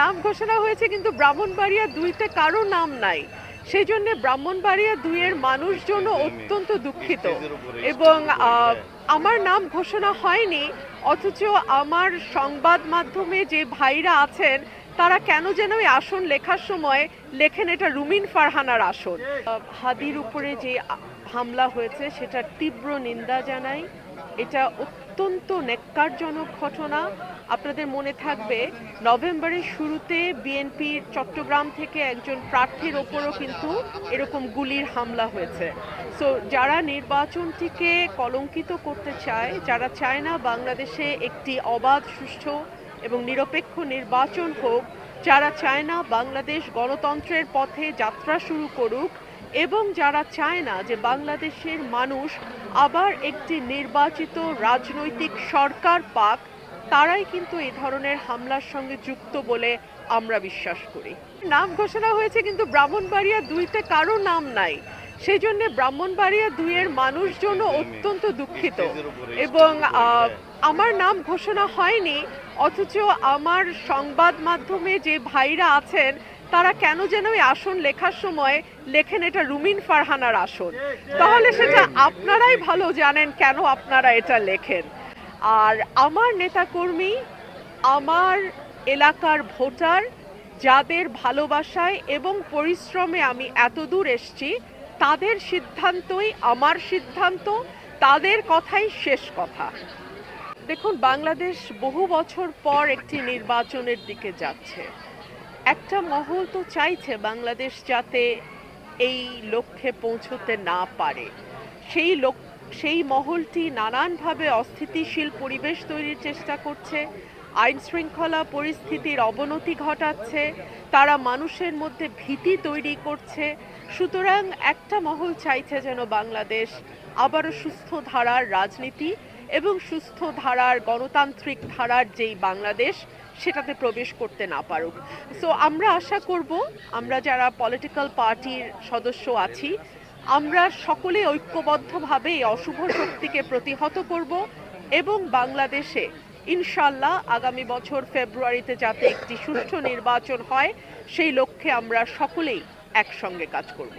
নাম ঘোষণা হয়েছে, কিন্তু ব্রাহ্মণবাড়িয়া দুইতে কারও নাম নাই। সেই জন্য ব্রাহ্মণবাড়িয়া দুইয়ের মানুষজন অত্যন্ত দুঃখিত। এবং আমার নাম ঘোষণা হয়নি, অথচ আমার সংবাদ মাধ্যমে যে ভাইরা আছেন, তারা কেন যেন ওই আসন লেখার সময় লেখেন এটা রুমিন ফারহানার আসন। হাদির উপরে যে হামলা হয়েছে সেটা তীব্র নিন্দা জানাই। এটা অত্যন্ত নেক্কারজনক ঘটনা। আপনাদের মনে থাকবে, নভেম্বরের শুরুতে বিএনপির চট্টগ্রাম থেকে একজন প্রার্থীর ওপরও কিন্তু এরকম গুলির হামলা হয়েছে। সো যারা নির্বাচনটিকে কলঙ্কিত করতে চায়, যারা চায় না বাংলাদেশে একটি অবাধ, সুষ্ঠু এবং নিরপেক্ষ নির্বাচন হোক, যারা চায় না বাংলাদেশ গণতন্ত্রের পথে যাত্রা শুরু করুক এবং যারা চায় না যে বাংলাদেশের মানুষ আবার একটি নির্বাচিত রাজনৈতিক সরকার পাক তারাই কিন্তু এই ধরনের হামলার সঙ্গে যুক্ত বলে আমরা বিশ্বাস করি। নাম ঘোষণা হয়েছে কিন্তু ব্রাহ্মণবাড়িয়া দুইতে কারও নাম নাই। সেই জন্য ব্রাহ্মণবাড়িয়া দুইয়ের মানুষজন অত্যন্ত দুঃখিত। এবং আমার নাম ঘোষণা হয়নি অথচ আমার সংবাদ মাধ্যমে যে ভাইরা আছেন তারা কেন যেন ওই আসন লেখার সময় লেখেন এটা রুমিন ফারহানার আসন। তাহলে সেটা আপনারাই ভালো জানেন কেন আপনারা এটা লেখেন। আর আমার নেতাকর্মী, আমার এলাকার ভোটার যাদের ভালোবাসায় এবং পরিশ্রমে আমি এত দূর এসছি, তাদের সিদ্ধান্তই আমার সিদ্ধান্ত, তাদের কথাই শেষ কথা। দেখুন, বাংলাদেশ বহু বছর পর একটি নির্বাচনের দিকে যাচ্ছে। একটা মহল তো চাইছে বাংলাদেশ যাতে এই লক্ষ্যে পৌঁছতে না পারে। সেই লোক সেই মহলটি নানানভাবে অস্থিতিশীল পরিবেশ তৈরির চেষ্টা করছে। আইন শৃঙ্খলা পরিস্থিতির অবনতি ঘটাচ্ছে। তারা মানুষের মধ্যে ভীতি তৈরি করছে। সুতরাং একটা মহল চাইছে যেন বাংলাদেশ আবারও সুস্থ ধারার রাজনীতি এবং সুস্থ ধারার গণতান্ত্রিক ধারার যেই বাংলাদেশ, সেটাতে প্রবেশ করতে না পারুক। সো আমরা আশা করব, আমরা যারা পলিটিক্যাল পার্টির সদস্য আছি আমরা সকলে ঐক্যবদ্ধভাবে এই অশুভ শক্তিকে প্রতিহত করব এবং বাংলাদেশে ইনশাল্লাহ আগামী বছর ফেব্রুয়ারিতে যাতে একটি সুষ্ঠু নির্বাচন হয়, সেই লক্ষ্যে আমরা সকলেই একসঙ্গে কাজ করব।